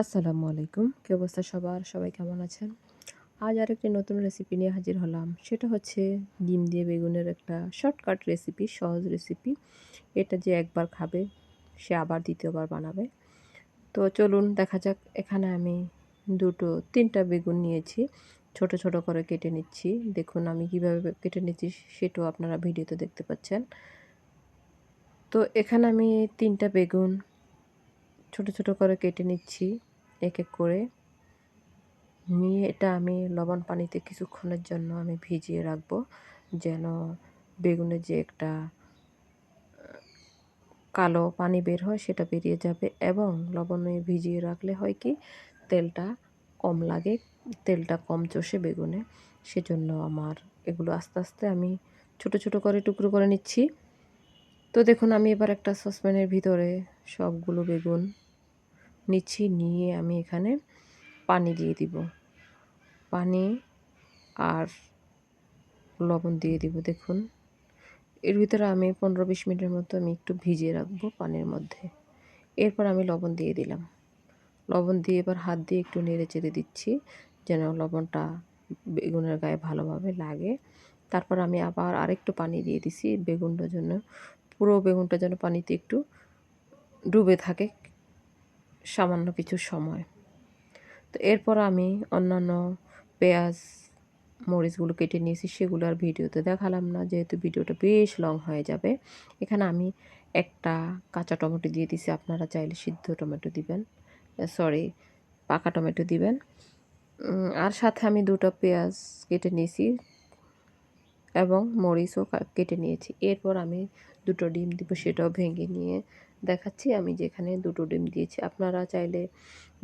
আসসালামু আলাইকুম। কী অবস্থা সবার? সবাই কেমন আছেন? আজ আর একটি নতুন রেসিপি নিয়ে হাজির হলাম। সেটা হচ্ছে ডিম দিয়ে বেগুনের একটা শর্টকাট রেসিপি সহজ রেসিপি এটা যে একবার খাবে, সে আবার দ্বিতীয়বার বানাবে। তো চলুন দেখা যাক, এখানে আমি দুটো, তিনটা বেগুন নিয়েছি। ছোট ছোট করে কেটে নিচ্ছি। দেখুন আমি কীভাবে কেটে নিচ্ছি, সেটাও আপনারা ভিডিওতে দেখতে পাচ্ছেন। তো এখানে আমি তিনটা বেগুন ছোট ছোট করে কেটে নিচ্ছি। এক এক করে নিয়ে এটা আমি লবণ পানিতে কিছুক্ষণের জন্য আমি ভিজিয়ে রাখব। যেন বেগুনের যে একটা কালো পানি বের হয় সেটা বেরিয়ে যাবে এবং লবণে ভিজিয়ে রাখলে হয় কি, তেলটা কম লাগে, তেলটা কম চষে বেগুনে। সেজন্য আমার এগুলো আস্তে আস্তে আমি ছোট ছোট করে টুকরো করে নিচ্ছি। তো দেখুন, আমি এবার একটা সসপ্যানের ভিতরে সবগুলো বেগুন নিচ্ছি, নিয়ে আমি এখানে পানি দিয়ে দিব। পানি আর লবণ দিয়ে দিব, দেখুন। এর ভিতরে আমি পনেরো বিশ মিনিটের মতো আমি একটু ভিজিয়ে রাখব পানির মধ্যে। এরপর আমি লবণ দিয়ে দিলাম। লবণ দিয়ে এবার হাত দিয়ে একটু নেড়ে চেড়ে দিচ্ছি, যেন লবণটা বেগুনের গায়ে ভালোভাবে লাগে। তারপর আমি আবার আরেকটু পানি দিয়ে দিছি বেগুনটার জন্য পুরো বেগুনটা যেন পানিতে একটু ডুবে থাকে সামান্য কিছু সময়। তো এরপর আমি অন্যান্য পেঁয়াজ, মরিচগুলো কেটে নিয়েছি, সেগুলো আর ভিডিওতে দেখালাম না, যেহেতু ভিডিওটা বেশ লং হয়ে যাবে। এখানে আমি একটা কাঁচা টমেটো দিয়ে দিছি, আপনারা চাইলে সিদ্ধ টমেটো দিবেন সরি পাকা টমেটো দিবেন। আর সাথে আমি দুটো পেঁয়াজ কেটে নিয়েছি এবং মরিচও কেটে নিয়েছি। এরপর আমি দুটো ডিম দিব, সেটাও ভেঙে নিয়ে দেখাচ্ছি। আমি যেখানে দুটো ডিম দিয়েছি, আপনারা চাইলে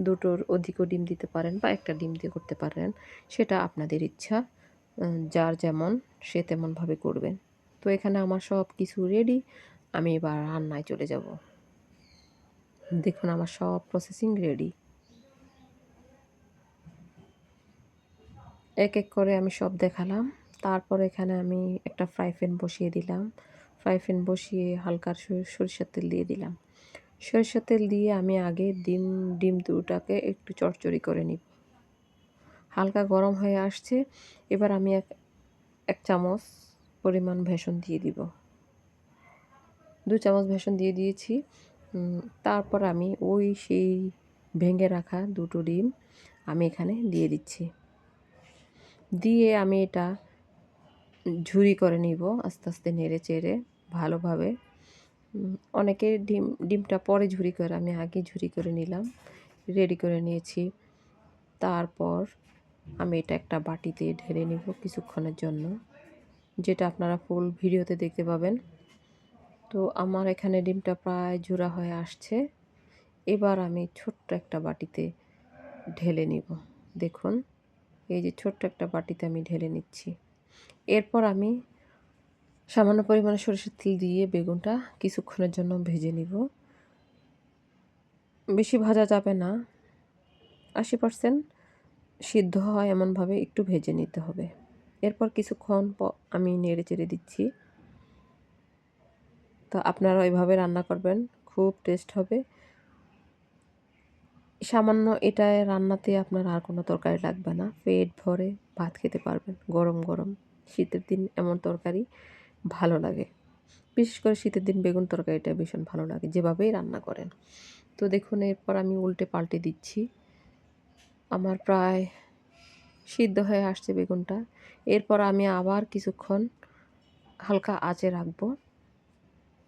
দুটোর অধিকও ডিম দিতে পারেন বা একটা ডিম দিয়ে করতে পারেন। সেটা আপনাদের ইচ্ছা যার যেমন সে তেমনভাবে করবেন তো এখানে আমার সব কিছু রেডি আমি এবার রান্নায় চলে যাব। দেখুন, আমার সব প্রসেসিং রেডি এক এক করে আমি সব দেখালাম। তারপর এখানে আমি একটা ফ্রাই প্যান বসিয়ে দিলাম। ফ্রাই প্যান বসিয়ে হালকা সরিষার তেল দিয়ে দিলাম। সরিষার তেল দিয়ে আমি আগে ডিম ডিম দুটাকে একটু চড়চড়ি করে নিব। হালকা গরম হয়ে আসছে, এবার আমি এক এক চামচ পরিমাণ ভেষণ দিয়ে দিব। দু চামচ ভেষণ দিয়ে দিয়েছি। তারপর আমি ওই সেই ভেঙে রাখা দুটো ডিম আমি এখানে দিয়ে দিচ্ছি। দিয়ে আমি এটা ঝুরি করে নিব, আস্তে আস্তে নেড়ে চেড়ে। ভালোভাবে। অনেকে ডিম, ডিমটা পরে ঝুরি করে, আমি আগে ঝুরি করে নিলাম রেডি করে নিয়েছি। তারপর আমি এটা একটা বাটিতে ঢেলে নিব কিছুক্ষণের জন্য, যেটা আপনারা ফুল ভিডিওতে দেখতে পাবেন। তো আমার এখানে ডিমটা প্রায় ঝুরা হয়ে আসছে। এবার আমি ছোট্ট একটা বাটিতে ঢেলে নিব, দেখুন। এই যে ছোট্ট একটা বাটিতে আমি ঢেলে নিচ্ছি। এরপর আমি সামান্য পরিমাণে সরষের তেল দিয়ে বেগুনটা কিছুক্ষণের জন্য ভেজে নিব। বেশি ভাজা যাবে না। আশি পার্সেন্ট সিদ্ধ হয় এমনভাবে একটু ভেজে নিতে হবে। এরপর কিছুক্ষণ আমি নেড়ে চেড়ে দিচ্ছি। তো আপনারা ওইভাবে রান্না করবেন, খুব টেস্ট হবে। সামান্য এটায় রান্নাতে আপনার আর কোনো তরকারি লাগবে না। পেট ভরে ভাত খেতে পারবেন, গরম গরম। শীতের দিন এমন তরকারি ভালো লাগে। বিশেষ করে শীতের দিন বেগুন তরকারিটা ভীষণ ভালো লাগে, যেভাবেই রান্না করেন। তো দেখুন, এরপর আমি উল্টে পাল্টে দিচ্ছি। আমার প্রায় সিদ্ধ হয়ে আসছে বেগুনটা। এরপর আমি আবার কিছুক্ষণ হালকা আঁচে রাখব।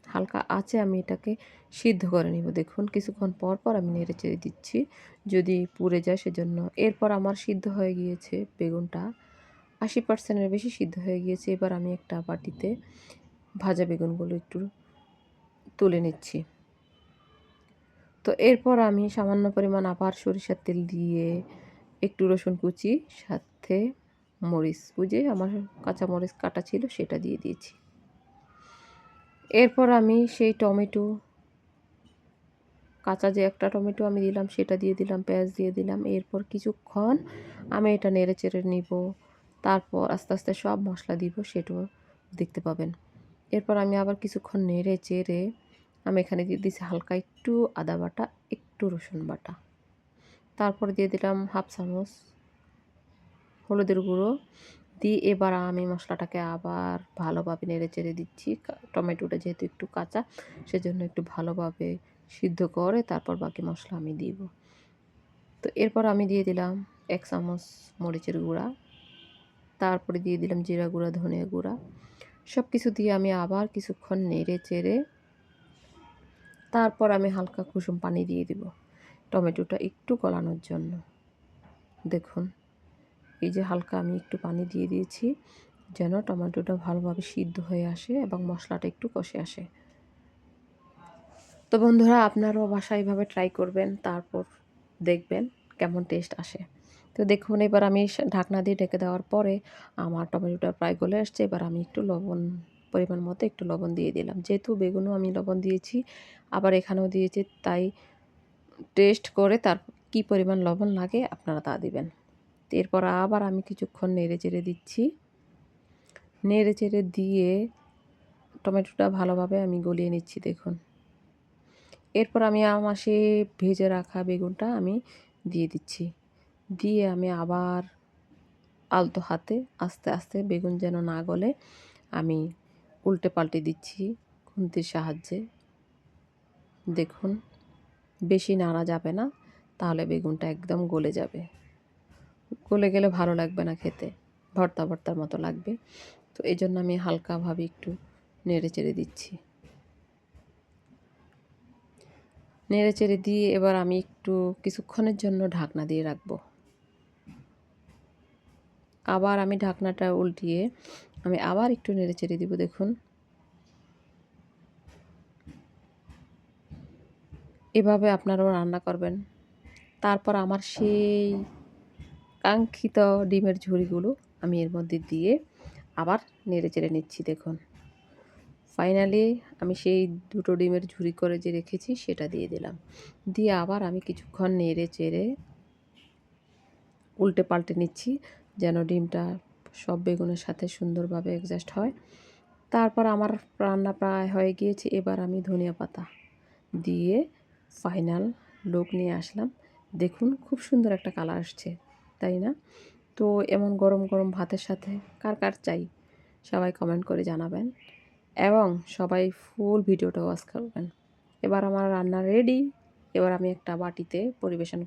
হালকা আঁচে আমি এটাকে সিদ্ধ করে নিব। দেখুন, কিছুক্ষণ পর পর আমি নেড়ে চেড়ে দিচ্ছি। যদি পুড়ে যায় সেজন্য। এরপর আমার সিদ্ধ হয়ে গিয়েছে বেগুনটা। আশি পার্সেন্টের বেশি সিদ্ধ হয়ে গিয়েছে। এবার আমি একটা বাটিতে ভাজা বেগুনগুলো একটু তুলে নিচ্ছি। তো এরপর আমি সামান্য পরিমাণ আবার সরিষার তেল দিয়ে একটু রসুন কুচি, সাথে মরিচ বুঝে আমার কাঁচা মরিচ কাটা ছিল সেটা দিয়ে দিয়েছি। এরপর আমি সেই টমেটো, কাঁচা যে একটা টমেটো আমি দিলাম সেটা দিয়ে দিলাম, পেঁয়াজ দিয়ে দিলাম। এরপর কিছুক্ষণ আমি এটা নেড়ে চেড়ে নিব। তারপর আস্তে আস্তে সব মশলা দিব, সেটাও দেখতে পাবেন। এরপর আমি আবার কিছুক্ষণ নেড়ে চেড়ে আমি এখানে দিয়ে দিয়েছি হালকা একটু আদা বাটা, একটু রসুন বাটা। তারপর দিয়ে দিলাম হাফ চামচ হলুদের গুঁড়ো। দিয়ে এবার আমি মশলাটাকে আবার ভালোভাবে নেড়ে চেড়ে দিচ্ছি। টমেটোটা যেহেতু একটু কাঁচা, সেজন্য একটু ভালোভাবে সিদ্ধ করে তারপর বাকি মশলা আমি দিব। তো এরপর আমি দিয়ে দিলাম এক চামচ মরিচের গুঁড়া। তারপরে দিয়ে দিলাম জিরা গুঁড়া ধনিয়া গুঁড়া। সব কিছু দিয়ে আমি আবার কিছুক্ষণ নেড়ে চেড়ে তারপর আমি হালকা কুসুম পানি দিয়ে দিব টমেটোটা একটু গলানোর জন্য। দেখুন, এই যে হালকা আমি একটু পানি দিয়ে দিয়েছি যেন টমেটোটা ভালোভাবে সিদ্ধ হয়ে আসে এবং মশলাটা একটু কষে আসে। তো বন্ধুরা, আপনারাও বাসায় এইভাবে ট্রাই করবেন, তারপর দেখবেন কেমন টেস্ট আসে। তো দেখুন, এবার আমি ঢাকনা দিয়ে ঢেকে দেওয়ার পরে আমার টমেটোটা প্রায় গলে আসছে। এবার আমি একটু লবণ, পরিমাণ মতো একটু লবণ দিয়ে দিলাম। যেহেতু বেগুনও আমি লবণ দিয়েছি, আবার এখানেও দিয়েছি, তাই টেস্ট করে তার কি পরিমাণ লবণ লাগে আপনারা তা দিবেন। এরপর আবার আমি কিছুক্ষণ নেড়ে চেড়ে দিচ্ছি। নেড়ে চেড়ে দিয়ে টমেটোটা ভালোভাবে আমি গলিয়ে নিচ্ছি, দেখুন। এরপর আমি আমার সে ভেজে রাখা বেগুনটা আমি দিয়ে দিচ্ছি। দিয়ে আমি আবার আলতো হাতে আস্তে আস্তে বেগুন যেন না গলে, আমি উল্টে পাল্টে দিচ্ছি খুন্তির সাহায্যে। দেখুন, বেশি নাড়া যাবে না, তাহলে বেগুনটা একদম গলে যাবে। গলে গেলে ভালো লাগবে না খেতে, ভর্তা ভর্তার মতো লাগবে। তো এই জন্য আমি হালকাভাবে একটু নেড়ে চেড়ে দিচ্ছি। নেড়ে চেড়ে দিয়ে এবার আমি একটু কিছুক্ষণের জন্য ঢাকনা দিয়ে রাখব। আবার আমি ঢাকনাটা উল্টিয়ে আমি আবার একটু নেড়ে চেড়ে দিব, দেখুন। এভাবে আপনারাও রান্না করবেন। তারপর আমার সেই কাঙ্ক্ষিত ডিমের ঝুড়িগুলো আমি এর মধ্যে দিয়ে আবার নেড়ে চেড়ে নিচ্ছি, দেখুন। ফাইনালি আমি সেই দুটো ডিমের ঝুড়ি করে যে রেখেছি সেটা দিয়ে দিলাম। দিয়ে আবার আমি কিছুক্ষণ নেড়ে চেড়ে উল্টে পাল্টে নিচ্ছি। যেন ডিমটা সব বেগুনের সাথে সুন্দরভাবে অ্যাডজাস্ট হয়। তারপর আমার রান্না প্রায় হয়ে গিয়েছে। এবার আমি ধনিয়া পাতা দিয়ে ফাইনাল লোক নিয়ে আসলাম। দেখুন, খুব সুন্দর একটা কালার আসছে, তাই না? তো এমন গরম গরম ভাতের সাথে কার কার চাই, সবাই কমেন্ট করে জানাবেন। এবং সবাই ফুল ভিডিওটা ওয়াচ করবেন। এবার আমার রান্না রেডি এবার আমি একটা বাটিতে পরিবেশন